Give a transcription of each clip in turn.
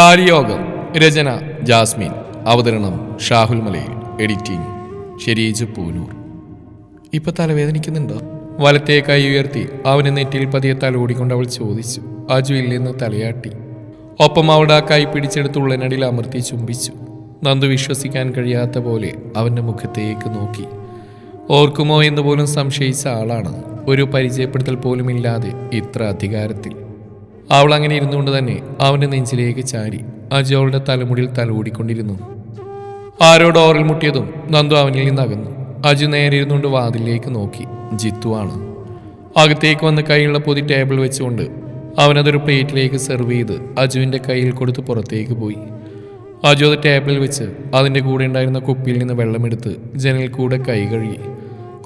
താരിയോഗം രചന Jasmine. അവതരണം Shahul Malayil. Editing Shareej Poonoor. ഇപ്പൊ തലവേദനിക്കുന്നുണ്ടോ വലത്തെ കൈ ഉയർത്തി അവന് നെറ്റിയിൽ പതിയെ തല തലോടിക്കൊണ്ട് അവൾ ചോദിച്ചു. അജു ഇല്ലെന്ന് തലയാട്ടി. ഒപ്പം അവളുടെ ആ കൈ പിടിച്ചെടുത്ത് ഉള്ളനടിയിൽ അമർത്തി ചുംബിച്ചു. നന്ദു വിശ്വസിക്കാൻ കഴിയാത്ത പോലെ അവന്റെ മുഖത്തേക്ക് നോക്കി. ഓർക്കുമോ എന്ന് പോലും സംശയിച്ച ആളാണ്. ഒരു പരിചയപ്പെടുത്തൽ പോലും ഇല്ലാതെ ഇത്ര അധികാരത്തിൽ. അവൾ അങ്ങനെ ഇരുന്നുകൊണ്ട് തന്നെ അവന്റെ നെഞ്ചിലേക്ക് ചാരി അജു അവളുടെ തലമുടിയിൽ തലോടിക്കൊണ്ടിരുന്നു. ആരോ ഡോറിൽ മുട്ടിയതും നന്ദു അവനിൽ നിന്ന് അകന്നു അജു നേരെ ഇരുന്നുകൊണ്ട് വാതിലേക്ക് നോക്കി. ജിത്തുവാണ് അകത്തേക്ക് വന്ന് കൈയുള്ള പൊതി ടേബിൾ വെച്ചുകൊണ്ട് അവനതൊരു പ്ലേറ്റിലേക്ക് സെർവ് ചെയ്ത് അജുവിന്റെ കയ്യിൽ കൊടുത്ത് പുറത്തേക്ക് പോയി. അജു അത് ടേബിളിൽ വെച്ച് അതിന്റെ കൂടെ ഉണ്ടായിരുന്ന കുപ്പിയിൽ നിന്ന് വെള്ളമെടുത്ത് ജനൽ കൂടെ കൈ കഴുകി.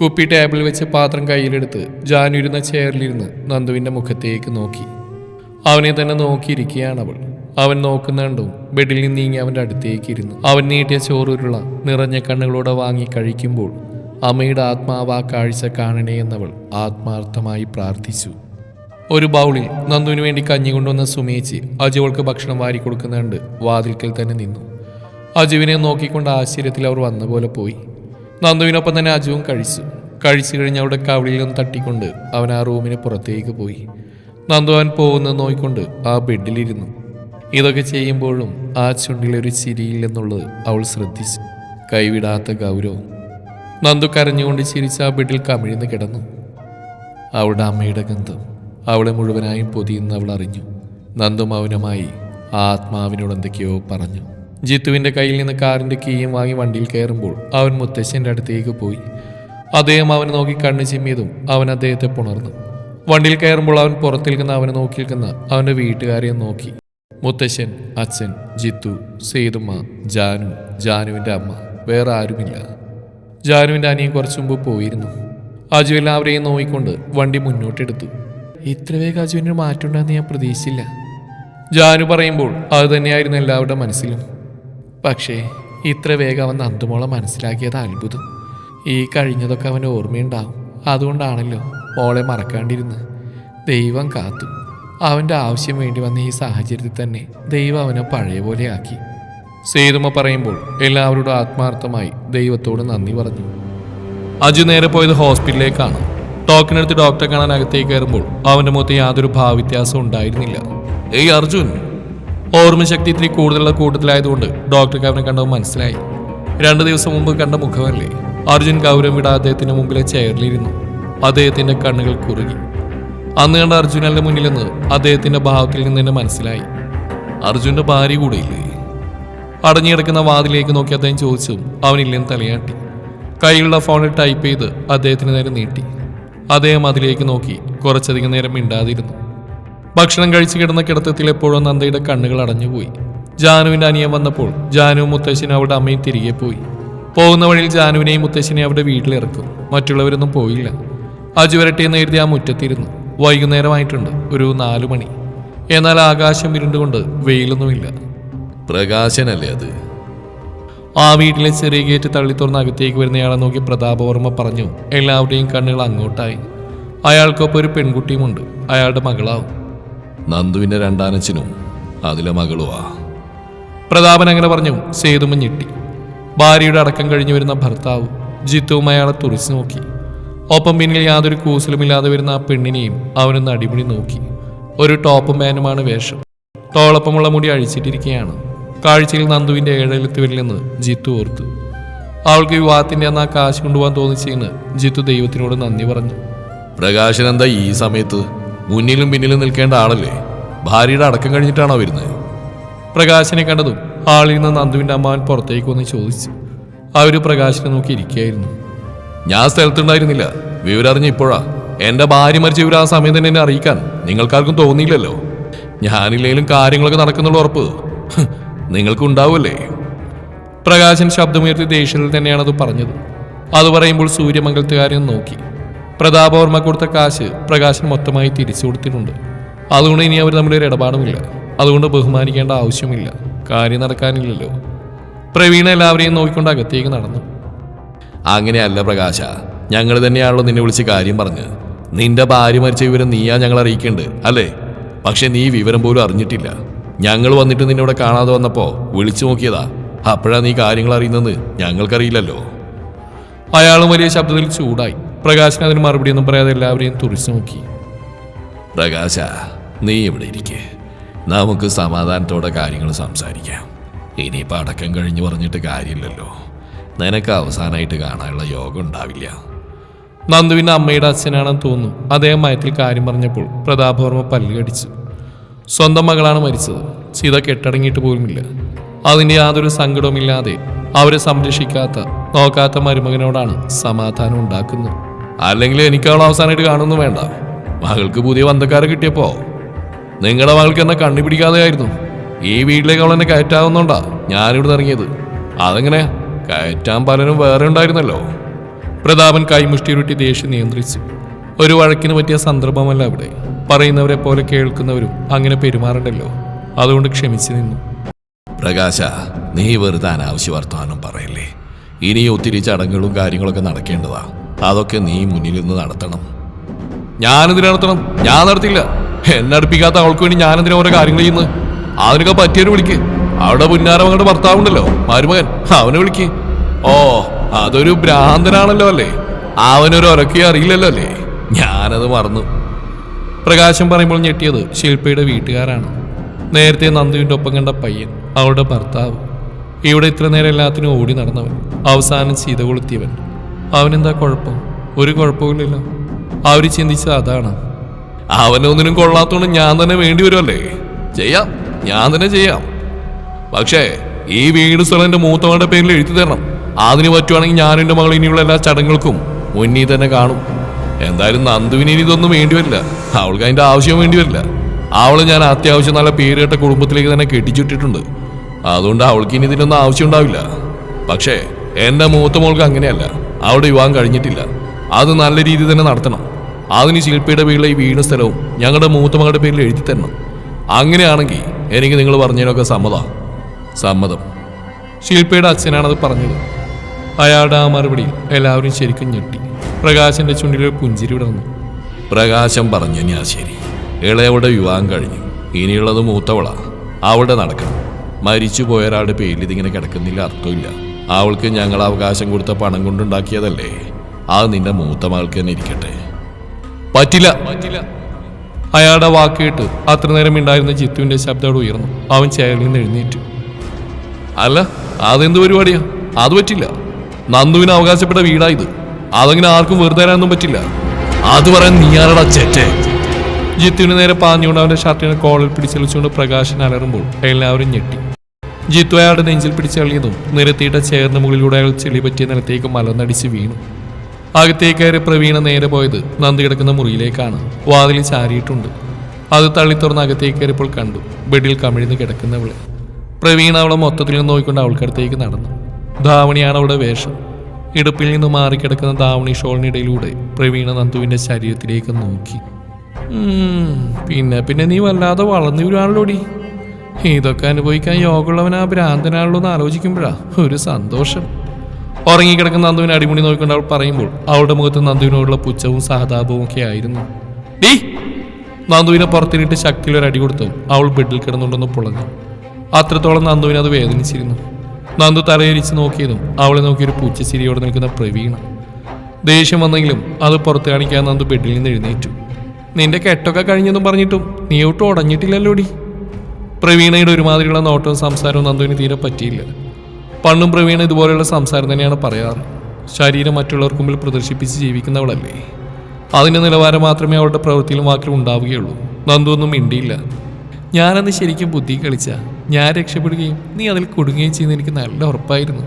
കുപ്പി ടേബിളിൽ വെച്ച് പാത്രം കയ്യിലെടുത്ത് ജാനുരുന്ന ചെയറിലിരുന്ന് നന്ദുവിന്റെ മുഖത്തേക്ക് നോക്കി. അവനെ തന്നെ നോക്കിയിരിക്കുകയാണ് അവൾ. അവൻ നോക്കുന്നുണ്ടും ബെഡിൽ നിന്ന് നീങ്ങി അവന്റെ അടുത്തേക്ക് ഇരുന്നു. അവൻ നീട്ടിയ ചോറുരുള നിറഞ്ഞ കണ്ണുകളോടെ വാങ്ങി കഴിക്കുമ്പോൾ അമ്മയുടെ ആത്മാവ് ആ കാഴ്ച കാണണേ എന്നവൾ ആത്മാർത്ഥമായി പ്രാർത്ഥിച്ചു. ഒരു ബൗളിൽ നന്ദുവിന് വേണ്ടി കഞ്ഞി കൊണ്ടുവന്ന സുമേച്ചി അജുവൾക്ക് ഭക്ഷണം വാരി കൊടുക്കുന്നുണ്ട് വാതിൽക്കൽ തന്നെ നിന്നു. അജുവിനെ നോക്കിക്കൊണ്ട് ആശ്ചര്യത്തിൽ അവർ വന്ന പോലെ പോയി. നന്ദുവിനൊപ്പം തന്നെ അജുവും കഴിച്ചു. കഴിച്ചു കഴിഞ്ഞ് അവിടെ കവിളിൽ നിന്ന് തട്ടിക്കൊണ്ട് അവൻ ആ റൂമിന് പുറത്തേക്ക് പോയി. നന്ദു പോകുന്ന നോയിക്കൊണ്ട് ആ ബെഡിലിരുന്നു. ഇതൊക്കെ ചെയ്യുമ്പോഴും ആ ചുണ്ടിലൊരു ചിരിയില്ലെന്നുള്ളത് അവൾ ശ്രദ്ധിച്ചു. കൈവിടാത്ത ഗൗരവം. നന്ദു കരഞ്ഞുകൊണ്ട് ചിരിച്ച് ആ ബെഡിൽ കമിഴ്ന്ന് കിടന്നു. അവളുടെ അമ്മയുടെ ഗന്ധം അവളെ മുഴുവനായും പൊതിയെന്ന് അവൾ അറിഞ്ഞു. നന്ദു മൗനമായി ആ ആത്മാവിനോട് എന്തൊക്കെയോ പറഞ്ഞു. ജിത്തുവിന്റെ കയ്യിൽ നിന്ന് കാറിന്റെ കീയും വാങ്ങി വണ്ടിയിൽ കയറുമ്പോൾ അവൻ മുത്തശ്ശന്റെ അടുത്തേക്ക് പോയി. അദ്ദേഹം അവനെ നോക്കി കണ്ണു ചിമ്മിയതും അവൻ അദ്ദേഹത്തെ പുണർന്നു. വണ്ടിയിൽ കയറുമ്പോൾ അവൻ പുറത്തു നിൽക്കുന്ന അവനെ നോക്കി നിൽക്കുന്ന അവന്റെ വീട്ടുകാരെയും നോക്കി. മുത്തശ്ശൻ അച്ഛൻ ജിത്തു സേതുമ്മ ജാനു ജാനുവിന്റെ അമ്മ വേറെ ആരുമില്ല. ജാനുവിന്റെ അനിയൻ കുറച്ചു മുമ്പ് പോയിരുന്നു. അജു എല്ലാവരെയും നോക്കിക്കൊണ്ട് വണ്ടി മുന്നോട്ടെടുത്തു ഇത്ര വേഗം അജുവിനൊരു മാറ്റമുണ്ടാകുന്ന ഞാൻ പ്രതീക്ഷിച്ചില്ല. ജാനു പറയുമ്പോൾ അത് തന്നെയായിരുന്നു എല്ലാവരുടെ മനസ്സിലും. പക്ഷേ ഇത്ര വേഗം അവൻ നന്ദുമോളെ മനസ്സിലാക്കിയത് അത്ഭുതം. ഈ കഴിഞ്ഞതൊക്കെ അവന്റെ ഓർമ്മയുണ്ടാവും. അതുകൊണ്ടാണല്ലോ മോളെ മറക്കാണ്ടിരുന്ന് ദൈവം കാത്തു. അവന്റെ ആവശ്യം വേണ്ടി വന്ന ഈ സാഹചര്യത്തിൽ തന്നെ ദൈവം അവനെ പഴയ ആക്കി. സേതുമ പറയുമ്പോൾ എല്ലാവരോടും ആത്മാർത്ഥമായി ദൈവത്തോട് നന്ദി പറഞ്ഞു. അജു നേരെ പോയത് ഹോസ്പിറ്റലിലേക്കാണ്. ടോക്കൺ എടുത്ത് ഡോക്ടറെ കാണാൻ അകത്തേക്ക് കയറുമ്പോൾ അവന്റെ മുഖത്ത് യാതൊരു ഭാവവ്യത്യാസവും ഉണ്ടായിരുന്നില്ല. ഏയ് അർജുൻ! ഓർമ്മശക്തി ഇത്തിരി കൂടുതലുള്ള കൂട്ടത്തിലായതുകൊണ്ട് ഡോക്ടർക്ക് അവനെ കണ്ടത് മനസ്സിലായി. രണ്ടു ദിവസം മുമ്പ് കണ്ട മുഖമല്ലേ? അർജുൻ ഗൗരവം വിടാ അദ്ദേഹത്തിന്റെ മുമ്പിലെ ചെയറിലിരുന്നു. അദ്ദേഹത്തിന്റെ കണ്ണുകൾ കുറുകി. അന്ന് കണ്ട അർജുനന്റെ മുന്നിൽ നിന്ന് അദ്ദേഹത്തിന്റെ ഭാവത്തിൽ നിന്ന് തന്നെ മനസ്സിലായി. അർജുന്റെ ഭാര്യ കൂടെയില്ലേ അടഞ്ഞുകിടക്കുന്ന വാതിലേക്ക് നോക്കി അദ്ദേഹം ചോദിച്ചു അവനില്ലെന്ന് തലയാട്ടി. കയ്യിലുള്ള ഫോണിൽ ടൈപ്പ് ചെയ്ത് അദ്ദേഹത്തിന് നേരെ നീട്ടി. അദ്ദേഹം അതിലേക്ക് നോക്കി കുറച്ചധികം നേരം മിണ്ടാതിരുന്നു. ഭക്ഷണം കഴിച്ചു കിടന്ന കിടത്തത്തിൽ എപ്പോഴും നന്ദയുടെ കണ്ണുകൾ അടഞ്ഞുപോയി. ജാനുവിന്റെ അനിയൻ വന്നപ്പോൾ ജാനുവും മുത്തശ്ശനും അവരുടെ അമ്മയും തിരികെ പോയി. പോകുന്ന വഴിയിൽ ജാനുവിനെയും മുത്തശ്ശനെയും അവരുടെ വീട്ടിലിറക്കും മറ്റുള്ളവരൊന്നും പോയില്ല. അജു വരട്ടെ എന്ന് എഴുതി ആ മുറ്റത്തിരുന്നു വൈകുന്നേരമായിട്ടുണ്ട് ഒരു നാലു മണി. എന്നാൽ ആകാശം ഇരുണ്ടുകൊണ്ട് വെയിലൊന്നുമില്ല. പ്രകാശനല്ലേ അത്? ആ വീട്ടിലെ ചെറിയ ഗേറ്റ് തള്ളി തുറന്ന് അകത്തേക്ക് വരുന്നയാളെ നോക്കി പ്രതാപവർമ്മ പറഞ്ഞു. എല്ലാവരുടെയും കണ്ണുകൾ അങ്ങോട്ടായി. അയാൾക്കൊപ്പം ഒരു പെൺകുട്ടിയുമുണ്ട്. അയാളുടെ മകളാവും. നന്ദുവിന്റെ രണ്ടാനച്ചനും അതിലെ മകളുവാ. പ്രതാപൻ അങ്ങനെ പറഞ്ഞു. സേതുമ ഞെട്ടി. ഭാര്യയുടെ അടക്കം കഴിഞ്ഞു വരുന്ന ഭർത്താവ് ജിത്തുവും അയാളെ തുറിച്ചു നോക്കി. ഒപ്പം പിന്നിൽ യാതൊരു കൂസലുമില്ലാതെ വരുന്ന ആ പെണ്ണിനെയും അവനൊന്ന് അടിമുടി നോക്കി. ഒരു ടോപ്പ് മാനുമാണ് വേഷം. തോളപ്പമുള്ള മുടി അഴിച്ചിട്ടിരിക്കുകയാണ് കാഴ്ചയിൽ നന്ദുവിന്റെ ഏഴലത്ത് വരില്ലെന്ന് ജിത്തു ഓർത്തു. അവൾക്ക് വിവാഹത്തിന്റെ അന്ന് ആ കാശ് കൊണ്ടുപോകാൻ തോന്നിച്ചെന്ന് ജിത്തു ദൈവത്തിനോട് നന്ദി പറഞ്ഞു. പ്രകാശൻ എന്താ ഈ സമയത്ത്? മുന്നിലും പിന്നിലും നിൽക്കേണ്ട ആളല്ലേ? ഭാര്യയുടെ അടക്കം കഴിഞ്ഞിട്ടാണോ വരുന്നത്? പ്രകാശനെ കണ്ടതും ആളിൽ നിന്ന് നന്ദുവിന്റെ അമ്മാവൻ പുറത്തേക്ക് വന്ന് ചോദിച്ചു. അവർ പ്രകാശനെ നോക്കി ഇരിക്കുകയായിരുന്നു. ഞാൻ സ്ഥലത്തുണ്ടായിരുന്നില്ല. വിവരം അറിഞ്ഞ ഇപ്പോഴാ. എന്റെ ഭാര്യ മരിച്ച വിവരം ആ സമയം തന്നെ എന്നെ അറിയിക്കാൻ നിങ്ങൾക്കാർക്കും തോന്നിയില്ലല്ലോ. ഞാനില്ലെങ്കിലും കാര്യങ്ങളൊക്കെ നടക്കുന്നുള്ള ഉറപ്പ്. നിങ്ങൾക്കുണ്ടാവുമല്ലേ പ്രകാശൻ ശബ്ദമുയർത്തി ദേഷ്യത്തിൽ തന്നെയാണ് അത് പറഞ്ഞത്. അത് പറയുമ്പോൾ സൂര്യമംഗലത്തുകാരെ നോക്കി. പ്രതാപവർമ്മ കൊടുത്ത കാശ് പ്രകാശൻ മൊത്തമായി തിരിച്ചു കൊടുത്തിട്ടുണ്ട്. അതുകൊണ്ട് ഇനി അവർ തമ്മിലൊരു ഇടപാടുമില്ല. അതുകൊണ്ട് ബഹുമാനിക്കേണ്ട ആവശ്യമില്ല. കാര്യം നടക്കാനില്ലല്ലോ. പ്രവീണ എല്ലാവരെയും നോക്കിക്കൊണ്ട് അകത്തേക്ക് നടന്നു. അങ്ങനെയല്ല പ്രകാശ. ഞങ്ങൾ തന്നെയാണല്ലോ നിന്നെ വിളിച്ച് കാര്യം പറഞ്ഞ് നിന്റെ ഭാര്യ മരിച്ച വിവരം നീയാ ഞങ്ങൾ അറിയിക്കേണ്ടത് അല്ലേ? പക്ഷെ നീ വിവരം പോലും അറിഞ്ഞിട്ടില്ല. ഞങ്ങൾ വന്നിട്ട് നിന്നെ ഇവിടെ കാണാതെ വന്നപ്പോൾ വിളിച്ചു നോക്കിയതാ. അപ്പോഴാ നീ കാര്യങ്ങൾ അറിയുന്നത് ഞങ്ങൾക്കറിയില്ലല്ലോ. അയാളും വലിയ ശബ്ദത്തിൽ ചൂടായി. പ്രകാശൻ അതിന് മറുപടി ഒന്നും പറയാതെ എല്ലാവരെയും തുറിച്ചു നോക്കി. പ്രകാശ നീ ഇവിടെ ഇരിക്കേ. നമുക്ക് സമാധാനത്തോടെ കാര്യങ്ങൾ സംസാരിക്കാം. ഇനിയിപ്പോൾ അടക്കം കഴിഞ്ഞു പറഞ്ഞിട്ട് കാര്യമില്ലല്ലോ. നിനക്ക് അവസാനമായിട്ട് കാണാനുള്ള യോഗം ഉണ്ടാവില്ല. നന്ദുവിന്റെ അമ്മയുടെ അച്ഛനാണെന്ന് തോന്നുന്നു. അദ്ദേഹം മയത്തിൽ കാര്യം പറഞ്ഞപ്പോൾ പ്രതാപവർമ്മ പല്ലുകടിച്ചു സ്വന്തം മകളാണ് മരിച്ചത്. സീത കെട്ടടങ്ങിയിട്ട് പോലുമില്ല. അതിന്റെ യാതൊരു സങ്കടവുമില്ലാതെ അവരെ സംരക്ഷിക്കാത്ത നോക്കാത്ത മരുമകനോടാണ് സമാധാനം ഉണ്ടാക്കുന്നത്. അല്ലെങ്കിൽ എനിക്ക് അവൾ അവസാനമായിട്ട് കാണുന്നു വേണ്ട. മകൾക്ക് പുതിയ ബന്ധക്കാരെ കിട്ടിയപ്പോ നിങ്ങളുടെ മകൾക്ക് എന്നെ കണ്ണുപിടിക്കാതെ ആയിരുന്നു ഈ വീട്ടിലേക്ക് അവൾ എന്നെ കയറ്റാവുന്നോണ്ടാ ഞാനിവിടെ ഇറങ്ങിയത്. അതെങ്ങനെ? കയറ്റാൻ പലരും വേറെ ഉണ്ടായിരുന്നല്ലോ. പ്രതാപൻ കൈമുഷ്ടിയുരുട്ടി ദേഷ്യം നിയന്ത്രിച്ചു. ഒരു വഴക്കിന് പറ്റിയ സന്ദർഭമല്ല അവിടെ. പറയുന്നവരെ പോലെ കേൾക്കുന്നവരും അങ്ങനെ പെരുമാറണ്ടല്ലോ. അതുകൊണ്ട് ക്ഷമിച്ചു നിന്നു. പ്രകാശ നീ വെറുതെ അനാവശ്യ വർത്തമാനം പറയല്ലേ? ഇനി ഒത്തിരി ചടങ്ങുകളും കാര്യങ്ങളൊക്കെ നടക്കേണ്ടതാ. അതൊക്കെ നീ മുന്നിൽ നിന്ന് നടത്തണം. ഞാനെന്തിനു നടത്തണം? ഞാൻ നടത്തില്ല. എന്നെ അടുപ്പിക്കാത്ത അവൾക്ക് വേണ്ടി ഞാനെന്തിനാ ഓരോ കാര്യങ്ങൾ ചെയ്യുന്നത്? അതിനൊക്കെ പറ്റിയൊരു വിളിക്ക്. അവിടെ പുന്നാരം അങ്ങോട്ട് ഭർത്താവുണ്ടല്ലോ മരുമകൻ. അവനെ വിളിക്ക്. ഓ അതൊരു ഭ്രാന്തനാണല്ലോ അല്ലേ? അവനൊരു ഉറക്കി അറിയില്ലല്ലോ അല്ലേ? ഞാനത് മറന്നു. പ്രകാശം പറയുമ്പോൾ ഞെട്ടിയത് ശില്പയുടെ വീട്ടുകാരാണ്. നേരത്തെ നന്ദുവിന്റെ ഒപ്പം കണ്ട പയ്യൻ അവളുടെ ഭർത്താവ്. ഇവിടെ ഇത്ര നേരം എല്ലാത്തിനും ഓടി നടന്നവൻ അവസാനം ചീത കൊളുത്തിയവൻ. അവനെന്താ കുഴപ്പം? ഒരു കുഴപ്പമില്ലല്ലോ അവർ ചിന്തിച്ചത് അതാണ്. അവനൊന്നിനും കൊള്ളാത്തോണ്ട് ഞാൻ തന്നെ വേണ്ടി വരുമല്ലേ ചെയ്യാം. ഞാൻ തന്നെ ചെയ്യാം. പക്ഷേ ഈ വീട് സ്ഥലം എന്റെ മൂത്തവളുടെ പേരിൽ എഴുതി തരണം. അതിന് പറ്റുവാണെങ്കിൽ ഞാൻ എന്റെ മകൾ ഇനിയുള്ള എല്ലാ ചടങ്ങുകൾക്കും മുന്നിൽ തന്നെ കാണും. എന്തായാലും നന്ദുവിന് ഇനി ഇതൊന്നും വേണ്ടി വരില്ല. അവൾക്ക് അതിന്റെ ആവശ്യം വേണ്ടി വരില്ല. അവൾ ഞാൻ അത്യാവശ്യം നല്ല പേരുകേട്ട കുടുംബത്തിലേക്ക് തന്നെ കെട്ടിച്ചുട്ടിട്ടുണ്ട് അതുകൊണ്ട് അവൾക്ക് ഇനി ഇതിനൊന്നും ആവശ്യം ഉണ്ടാവില്ല. പക്ഷേ എന്റെ മൂത്ത മോൾക്ക് അങ്ങനെയല്ല. അവിടെ വിവാഹം കഴിഞ്ഞിട്ടില്ല. അത് നല്ല രീതിയിൽ തന്നെ നടത്തണം. അതിന് ശില്പിയുടെ പേരിലെ ഈ വീണ സ്ഥലവും ഞങ്ങളുടെ മൂത്ത മകളുടെ പേരിൽ എഴുതി തരണം. അങ്ങനെയാണെങ്കിൽ എനിക്ക് നിങ്ങൾ പറഞ്ഞതിനൊക്കെ സമ്മതാ സമ്മതം. ശില്പയുടെ അച്ഛനാണത് പറഞ്ഞത്. അയാളുടെ ആ മറുപടി എല്ലാവരും ശരിക്കും ഞെട്ടി. പ്രകാശന്റെ ചുണ്ടിൽ പുഞ്ചിരി വിടർന്നു. പ്രകാശം പറഞ്ഞു ഞാൻ ശരി. ഇളയവളുടെ വിവാഹം കഴിഞ്ഞു. ഇനിയുള്ളത് മൂത്തവളാ. അവളുടെ നടക്കണം. മരിച്ചു പോയ ഒരാളുടെ പേരിൽ ഇതിങ്ങനെ കിടക്കുന്നില്ല അർത്ഥമില്ല. അവൾക്ക് ഞങ്ങൾ അവകാശം കൊടുത്ത പണം കൊണ്ടുണ്ടാക്കിയതല്ലേ. അത് നിന്റെ മൂത്ത മകൾക്ക് തന്നെ ഇരിക്കട്ടെ. പറ്റില്ല. പറ്റില്ല. അയാളുടെ വാക്കേട്ട് അത്ര നേരം ഉണ്ടായിരുന്ന ജിത്തുവിന്റെ ശബ്ദം ഉയർന്നു. അവൻ ചേരിൽ നിന്ന് എഴുന്നേറ്റു. അല്ല അതെന്ത് പരിപാടിയാ? അത് പറ്റില്ല. നന്ദുവിന് അവകാശപ്പെട്ട വീടാ ഇത്. അതങ്ങനെ ആർക്കും വെറുതെ തരാനൊന്നും പറ്റില്ല. അത് പറയാൻ നീയാരടാ ചേറ്റേ ജിത്തുവിന് നേരെ പാഞ്ഞുകൊണ്ട് അവന്റെ ഷർട്ടിനെ കോളിൽ പിടിച്ചെളിച്ചുകൊണ്ട് പ്രകാശൻ അലറുമ്പോൾ എല്ലാവരും ഞെട്ടി. ജിത്തു അയാളുടെ നെഞ്ചിൽ പിടിച്ചെളിയതും നിരത്തിയിട്ട ചേർന്ന മുകളിലൂടെ അയാൾ ചെളി പറ്റിയ നിലത്തേക്ക് മലർന്നടിച്ച് വീണു. അകത്തേക്ക് കയറി പ്രവീണ നേരെ പോയത് നന്ദി കിടക്കുന്ന മുറിയിലേക്കാണ്. വാതിൽ ചാരിയിട്ടുണ്ട്. അത് തള്ളി തുറന്ന് അകത്തേക്ക് കയറിയപ്പോൾ കണ്ടു. ബെഡിൽ കമിഴ്ന്ന് കിടക്കുന്നവൾ. പ്രവീണ അവളെ മൊത്തത്തിൽ നിന്ന് നോക്കിക്കൊണ്ട് അവൾക്കടുത്തേക്ക് നടന്നു. ധാവണിയാണ് അവളുടെ വേഷം. ഇടുപ്പിൽ നിന്ന് മാറിക്കിടക്കുന്ന ധാവണി ഷോളിനിടയിലൂടെ പ്രവീണ നന്ദുവിന്റെ ശരീരത്തിലേക്ക് നോക്കി. പിന്നെ പിന്നെ നീ വല്ലാതെ വളർന്നു വരുവാണല്ലോടി ഇതൊക്കെ അനുഭവിക്കാൻ യോഗമുള്ളവൻ ആ ഭ്രാന്തനാണല്ലോ എന്ന് ആലോചിക്കുമ്പോഴാ ഒരു സന്തോഷം. ഉറങ്ങിക്കിടക്കുന്ന നന്ദുവിനെ അടിമുടി നോക്കിക്കൊണ്ട് അവൾ പറയുമ്പോൾ അവളുടെ മുഖത്ത് നന്ദുവിനോടുള്ള പുച്ഛവും സഹതാപവും ഒക്കെ ആയിരുന്നു. നന്ദുവിനെ പുറത്തിനിട്ട് ശക്തിയിൽ ഒരു അടി കൊടുത്തു അവൾ ബെഡിൽ കിടന്നുണ്ടെന്ന് പുളഞ്ഞു. അത്രത്തോളം നന്ദുവിനെ അത് വേദനിച്ചിരുന്നു. നന്ദു തലയരിച്ച് നോക്കിയതും അവളെ നോക്കി ഒരു പൂച്ചച്ചിരിയോടെ നിൽക്കുന്ന പ്രവീണ. ദേഷ്യം വന്നെങ്കിലും അത് പുറത്ത് കാണിക്കാൻ നന്ദു ബെഡിൽ നിന്ന് എഴുന്നേറ്റു. നിന്റെ കെട്ടൊക്കെ കഴിഞ്ഞെന്നും പറഞ്ഞിട്ടും നീ ഒട്ടും ഉടഞ്ഞിട്ടില്ലല്ലോടി? പ്രവീണയുടെ ഒരുമാതിരിയുള്ള നോട്ടവും സംസാരവും നന്ദുവിന് തീരെ പറ്റിയില്ല. പണ്ടും പ്രവീണ ഇതുപോലെയുള്ള സംസാരം തന്നെയാണ് പറയാറ്. ശരീരം മറ്റുള്ളവർക്ക് മുമ്പിൽ പ്രദർശിപ്പിച്ച് ജീവിക്കുന്നവളല്ലേ. അതിന്റെ നിലവാരം മാത്രമേ അവളുടെ പ്രവൃത്തിയിലും വാക്കിലും ഉണ്ടാവുകയുള്ളൂ. നന്ദു ഒന്നും മിണ്ടിയില്ല. ഞാനന്ന് ശരിക്കും ബുദ്ധി കളിച്ച. ഞാൻ രക്ഷപ്പെടുകയും നീ അതിൽ കുടുങ്ങുകയും ചെയ്യുന്ന എനിക്ക് നല്ല ഉറപ്പായിരുന്നു.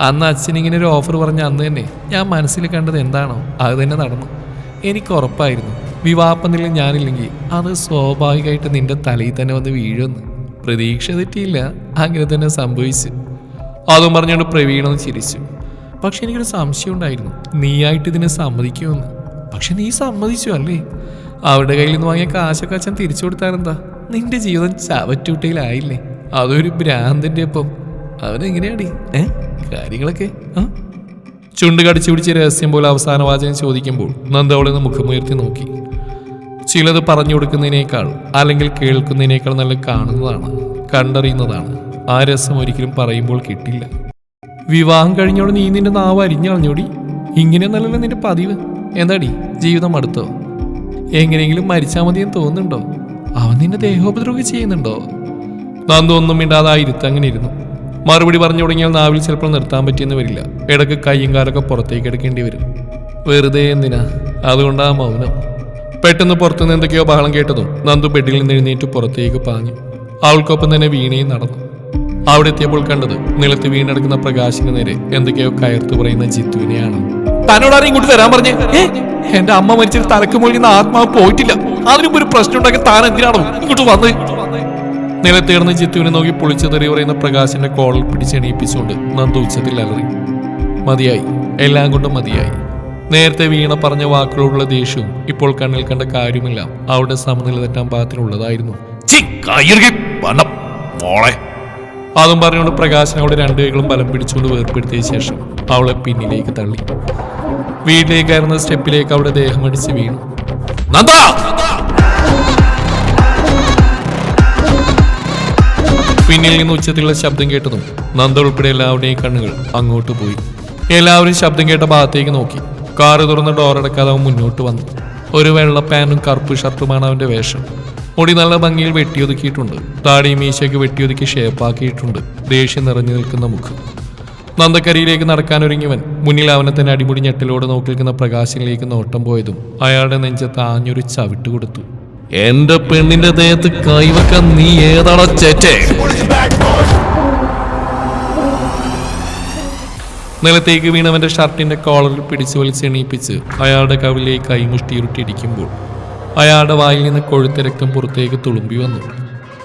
അന്ന് അച്ഛൻ ഇങ്ങനെ ഒരു ഓഫർ പറഞ്ഞ അന്ന് തന്നെ ഞാൻ മനസ്സിൽ കണ്ടത് എന്താണോ അത് തന്നെ നടന്നു. എനിക്ക് ഉറപ്പായിരുന്നു. വിവാഹപ്പന്തലിൽ ഞാനില്ലെങ്കിൽ അത് സ്വാഭാവികമായിട്ട് നിന്റെ തലയിൽ തന്നെ വന്ന് വീഴുമെന്ന്. പ്രതീക്ഷ തെറ്റിയില്ല. അങ്ങനെ തന്നെ സംഭവിച്ചു. അതും പറഞ്ഞുകൊണ്ട് പ്രവീണെന്ന് ചിരിച്ചു. പക്ഷെ എനിക്കൊരു സംശയം ഉണ്ടായിരുന്നു. നീയായിട്ട് ഇതിനെ സമ്മതിക്കുമെന്ന്. പക്ഷെ നീ സമ്മതിച്ചു അല്ലേ? അവരുടെ കയ്യിൽ നിന്ന് വാങ്ങിയ കാശൊക്കെ അച്ഛൻ തിരിച്ചു കൊടുത്താലെന്താ? നിന്റെ ജീവിതം ചവറ്റൂട്ടയിലായില്ലേ അതൊരു ഭ്രാന്തിന്റെ ഒപ്പം അവനെങ്ങനെയാടി? ഏ? കാര്യങ്ങളൊക്കെ? ആ? ചുണ്ട് കടിച്ചു പിടിച്ച് രഹസ്യം പോലെ അവസാന വാചകം ചോദിക്കുമ്പോൾ നന്ദ അവളെ നിന്ന് മുഖമുയർത്തി നോക്കി. ചിലത് പറഞ്ഞു കൊടുക്കുന്നതിനേക്കാൾ അല്ലെങ്കിൽ കേൾക്കുന്നതിനേക്കാൾ നല്ല കാണുന്നതാണ് കണ്ടറിയുന്നതാണ്. ആ രസം ഒരിക്കലും പറയുമ്പോൾ കിട്ടില്ല. വിവാഹം കഴിഞ്ഞോട് നീ നിന്റെ നാവ് അരിഞ്ഞളഞ്ഞോടി? ഇങ്ങനെയൊന്നല്ലല്ലോ നിന്റെ പതിവ്. എന്താടി? ജീവിതം അടുത്തോ? എങ്ങനെയെങ്കിലും മരിച്ചാൽ മതിയെന്ന് തോന്നുന്നുണ്ടോ? അവൻ നിന്നെ ദേഹോപദ്രവം ചെയ്യുന്നുണ്ടോ? നന്ദു ഒന്നും മിണ്ടാതെ ആ ഇരുത്ത് അങ്ങനെ ഇരുന്നു മറുപടി പറഞ്ഞു തുടങ്ങിയാൽ നാവിൽ ചിലപ്പോൾ നിർത്താൻ പറ്റിയെന്ന് വരില്ല. ഇടയ്ക്ക് കയ്യും കാലൊക്കെ പുറത്തേക്ക് എടുക്കേണ്ടി വരും. വെറുതെ എന്തിനാ? അതുകൊണ്ടാ മൗനം. പെട്ടെന്ന് പുറത്തുനിന്ന് എന്തൊക്കെയോ ബഹളം കേട്ടതും നന്ദു ബെഡിൽ നിന്ന് എഴുന്നേറ്റ് പുറത്തേക്ക് പാഞ്ഞു. അവൾക്കൊപ്പം തന്നെ വീണയും നടന്നു. അവിടെ എത്തിയപ്പോൾ കണ്ടത് നിലത്ത് വീണെടുക്കുന്ന പ്രകാശിന് നേരെ എന്തൊക്കെയോ കയർത്തു പറയുന്ന ജിത്തുവിനെയാണ്. തന്നോടാരും ഇങ്ങോട്ട് വരാൻ പറഞ്ഞേ? എന്റെ അമ്മ മരിച്ചിട്ട് തലക്ക് മൊഴിയുന്ന ആത്മാവ് പോയിട്ടില്ല. അതിനും ഒരു പ്രശ്നം ഉണ്ടാക്കി താൻ എന്തിനാണോ ഇങ്ങോട്ട് വന്ന്? നിലത്തേർന്ന് ജിത്തുവിനെ നോക്കി പൊളിച്ചു തെറി പറയുന്ന പ്രകാശിന്റെ കോളിൽ പിടിച്ചെണീപ്പിച്ചുകൊണ്ട് നന്ദു ഉച്ചത്തിൽ അലറി. മതിയായി. എല്ലാം കൊണ്ടും മതിയായി. നേരത്തെ വീണ പറഞ്ഞ വാക്കുകളുള്ള ദേഷ്യവും ഇപ്പോൾ കണ്ണിൽ കണ്ട കാര്യമില്ല അവളുടെ സമനില തെറ്റാൻ പാകത്തിനുള്ളതായിരുന്നു. അതും പറഞ്ഞുകൊണ്ട് പ്രകാശൻ അവളുടെ രണ്ടു കൈകളും ബലം പിടിച്ചുകൊണ്ട് വേർപ്പെടുത്തിയ ശേഷം അവളെ പിന്നിലേക്ക് തള്ളി. വീട്ടിലേക്കായിരുന്ന സ്റ്റെപ്പിലേക്ക് അവളുടെ ദേഹമടിച്ച് വീണു. നന്ദ! പിന്നിൽ നിന്ന് ഉച്ചത്തിലുള്ള ശബ്ദം കേട്ടതും നന്ദ ഉൾപ്പെടെ എല്ലാവരുടെയും കണ്ണുകൾ അങ്ങോട്ട് പോയി. എല്ലാവരും ശബ്ദം കേട്ട ഭാഗത്തേക്ക് നോക്കി. കാറ് തുറന്ന് ഡോറടക്കാതെ അവൻ മുന്നോട്ട് വന്നു. ഒരു വെള്ള പാനും കറുപ്പ് ഷർട്ടുമാണ് അവന്റെ വേഷം. മുടി നല്ല ഭംഗിയിൽ വെട്ടിയൊതുക്കിയിട്ടുണ്ട്. താടി മീശയ്ക്ക് വെട്ടിയൊതുക്കി ഷേപ്പാക്കിയിട്ടുണ്ട് ദേഷ്യം നിറഞ്ഞു നിൽക്കുന്ന മുഖം. നന്ദക്കരിയിലേക്ക് നടക്കാനൊരുങ്ങിയവൻ മുന്നിൽ അവനെ തന്നെ അടിമുടി ഞെട്ടലോടെ നോക്കി നിൽക്കുന്ന പ്രകാശിലേക്ക് നോട്ടം പോയതും അയാളുടെ നെഞ്ചത്ത് ആഞ്ഞൊരു ചവിട്ട് കൊടുത്തു. എന്റെ പെണ്ണിന്റെ ദേഹത്ത് കൈവക്കാൻ നീ ഏതാണോ ചേറ്റേ നിലത്തേക്ക് വീണവന്റെ ഷർട്ടിന്റെ കോളറിൽ പിടിച്ചു വലിച്ചെണീപ്പിച്ച് അയാളുടെ കവിലെ കൈമുഷ്ടിയുരുട്ടിയിരിക്കുമ്പോൾ അയാളുടെ വായിൽ നിന്ന് കൊഴുത്ത രക്തം പുറത്തേക്ക് തുളുമ്പി വന്നു.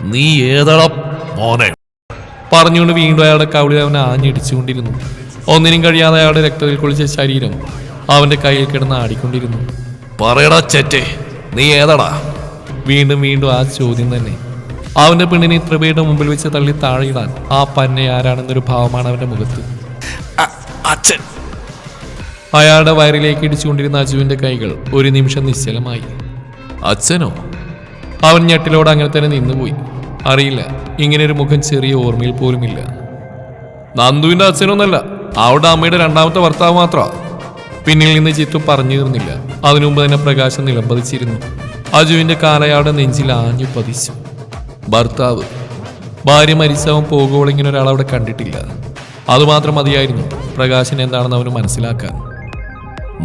നീ ഏതാണോ മോനെ? പറഞ്ഞുകൊണ്ട് വീണ്ടും അയാളുടെ കവിളിൽ അവനെ ആഞ്ഞിടിച്ചുകൊണ്ടിരുന്നു. ഒന്നിനും കഴിയാതെ അയാളുടെ രക്തത്തിൽ കുളിച്ച ശരീരം അവന്റെ കയ്യിൽ കിടന്ന് ആടിക്കൊണ്ടിരുന്നു. പറയടാ ചേറ്റേ നീ ഏതാടാ? വീണ്ടും വീണ്ടും ആ ചോദ്യം തന്നെ. അവന്റെ പെണ്ണിനെ ഇത്ര പേരുടെ മുമ്പിൽ വെച്ച് തള്ളി താഴെയിടാൻ ആ പന്നെ ആരാണെന്നൊരു ഭാവമാണ് അവന്റെ മുഖത്ത്. അച്ഛൻ. അയാളുടെ വയറിലേക്ക് ഇടിച്ചുകൊണ്ടിരുന്ന അജുവിന്റെ കൈകൾ ഒരു നിമിഷം നിശ്ചലമായി. അച്ഛനോ? അവൻ ഞെട്ടിലോട് അങ്ങനെ തന്നെ നിന്നുപോയി. അറിയില്ല ഇങ്ങനെ ഒരു മുഖം ചെറിയ ഓർമ്മയിൽ പോലുമില്ല. നന്ദുവിന്റെ അച്ഛനൊന്നല്ല അവളുടെ അമ്മയുടെ രണ്ടാമത്തെ ഭർത്താവ് മാത്രമാണ് പിന്നിൽ നിന്ന് ചിത്തു പറഞ്ഞു തീർന്നില്ല അതിനുമുമ്പ് തന്നെ പ്രകാശം നിലംപതിച്ചിരുന്നു. അജുവിന്റെ കാലയാട് നെഞ്ചിൽ ആഞ്ഞു പതിച്ചു. ഭർത്താവ് ഭാര്യ മരിച്ചവൻ പോകുമ്പോൾ ഒരാൾ അവിടെ കണ്ടിട്ടില്ല. അതുമാത്രം മതിയായിരുന്നു പ്രകാശൻ എന്താണെന്ന് അവന് മനസ്സിലാക്കാൻ.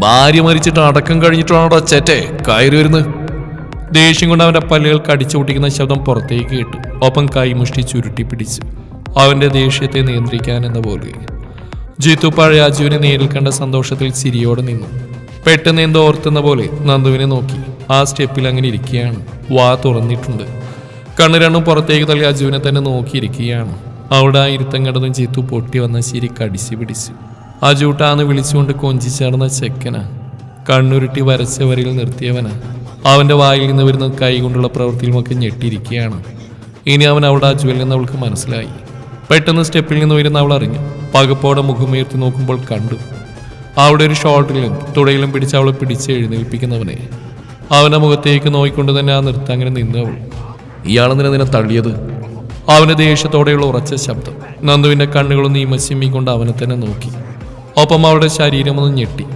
ഭാര്യ മരിച്ചിട്ട് അടക്കം കഴിഞ്ഞിട്ടാണോ ചേറ്റേ കയറി വരുന്നത് ദേഷ്യം കൊണ്ട് അവന്റെ പല്ലുകൾ കടിച്ചു പൊട്ടിക്കുന്ന ശബ്ദം പുറത്തേക്ക് കേട്ടു. ഒപ്പം കൈമുഷ്ടി ചുരുട്ടി പിടിച്ചു. അവന്റെ ദേഷ്യത്തെ നിയന്ത്രിക്കാൻ എന്ന പോലെ. ജിത്തു പഴയ അജുവിനെ നേരിൽ കണ്ട സന്തോഷത്തിൽ ചിരിയോടെ നിന്നു. പെട്ടെന്ന് എന്തോ ഓർത്തുന്ന പോലെ നന്ദുവിനെ നോക്കി. ആ സ്റ്റെപ്പിൽ അങ്ങനെ ഇരിക്കുകയാണ്. വാ തുറന്നിട്ടുണ്ട്. കണ്ണു രണ്ടും പുറത്തേക്ക് തള്ളി അജുവിനെ തന്നെ നോക്കിയിരിക്കുകയാണ്. അവിടെ ആ ഇരുത്തം കണ്ടതും ചീത്തു പൊട്ടി വന്ന ശരി കടിച്ചു പിടിച്ചു. അജൂട്ടാന്ന് വിളിച്ചുകൊണ്ട് കൊഞ്ചി ചേർന്ന ചെക്കനാ. കണ്ണുരുട്ടി വരച്ച വരിയിൽ നിർത്തിയവനാ. അവന്റെ വായിൽ നിന്ന് വരുന്ന കൈകൊണ്ടുള്ള പ്രവൃത്തിയിലുമൊക്കെ ഞെട്ടിയിരിക്കുകയാണ്. ഇനി അവൻ അവിടെ അജുവല്ലെന്ന് അവൾക്ക് മനസ്സിലായി. പെട്ടെന്ന് സ്റ്റെപ്പിൽ നിന്ന് വരുന്ന അവൾ അറിഞ്ഞു. പകപ്പോടെ മുഖമുയർത്തി നോക്കുമ്പോൾ കണ്ടു. അവിടെ ഒരു ഷോൾഡറിലും തുടയിലും പിടിച്ച് അവളെ പിടിച്ച് എഴുന്നേൽപ്പിക്കുന്നവനെ. അവന്റെ മുഖത്തേക്ക് നോക്കിക്കൊണ്ട് തന്നെ ആ നൃത്തം അങ്ങനെ നിന്നു അവൾ. നിന്നെ തള്ളിയത്? അവന് ദേഷ്യത്തോടെയുള്ള ഉറച്ച ശബ്ദം. നന്ദുവിന്റെ കണ്ണുകളും നീമച്ചിമ്മിക്കൊണ്ട് അവനെ തന്നെ നോക്കി. ഒപ്പം അവളുടെ ശരീരമൊന്ന് ഞെട്ടി.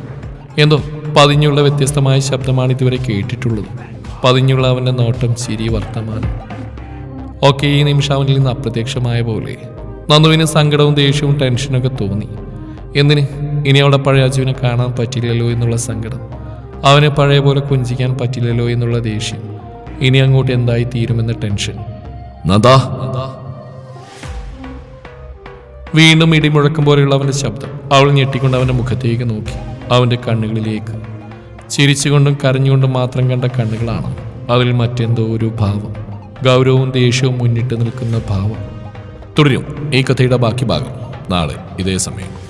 എന്തോ പതിഞ്ഞുള്ള വ്യത്യസ്തമായ ശബ്ദമാണ് ഇതുവരെ കേട്ടിട്ടുള്ളത്. പതിഞ്ഞുള്ള അവന്റെ നോട്ടം ശരി വർത്തമാനം. ഒക്കെ ഈ നിമിഷം അവനിൽ നിന്ന് അപ്രത്യക്ഷമായ പോലെ. നന്ദുവിന് സങ്കടവും ദേഷ്യവും ടെൻഷനൊക്കെ തോന്നി. എന്തിന്? ഇനി അവളുടെ പഴയ അജുവിനെ കാണാൻ പറ്റില്ലല്ലോ എന്നുള്ള സങ്കടം. അവനെ പഴയ പോലെ കൊഞ്ചിക്കാൻ പറ്റില്ലല്ലോ എന്നുള്ള ദേഷ്യം. ഇനി അങ്ങോട്ട് എന്തായി തീരുമെന്ന ടെൻഷൻ. വീണ്ടും ഇടിമുഴക്കം പോലെയുള്ള അവന്റെ ശബ്ദം അവൾ ഞെട്ടിക്കൊണ്ട് അവന്റെ മുഖത്തേക്ക് നോക്കി. അവന്റെ കണ്ണുകളിലേക്ക്. ചിരിച്ചുകൊണ്ടും കരഞ്ഞുകൊണ്ടും മാത്രം കണ്ട കണ്ണുകളാണ് അതിൽ മറ്റെന്തോ ഒരു ഭാവം. ഗൗരവവും ദേഷ്യവും മുന്നിട്ട് നിൽക്കുന്ന ഭാവം. തുടരും ഈ കഥയുടെ ബാക്കി ഭാഗം നാളെ ഇതേ സമയം.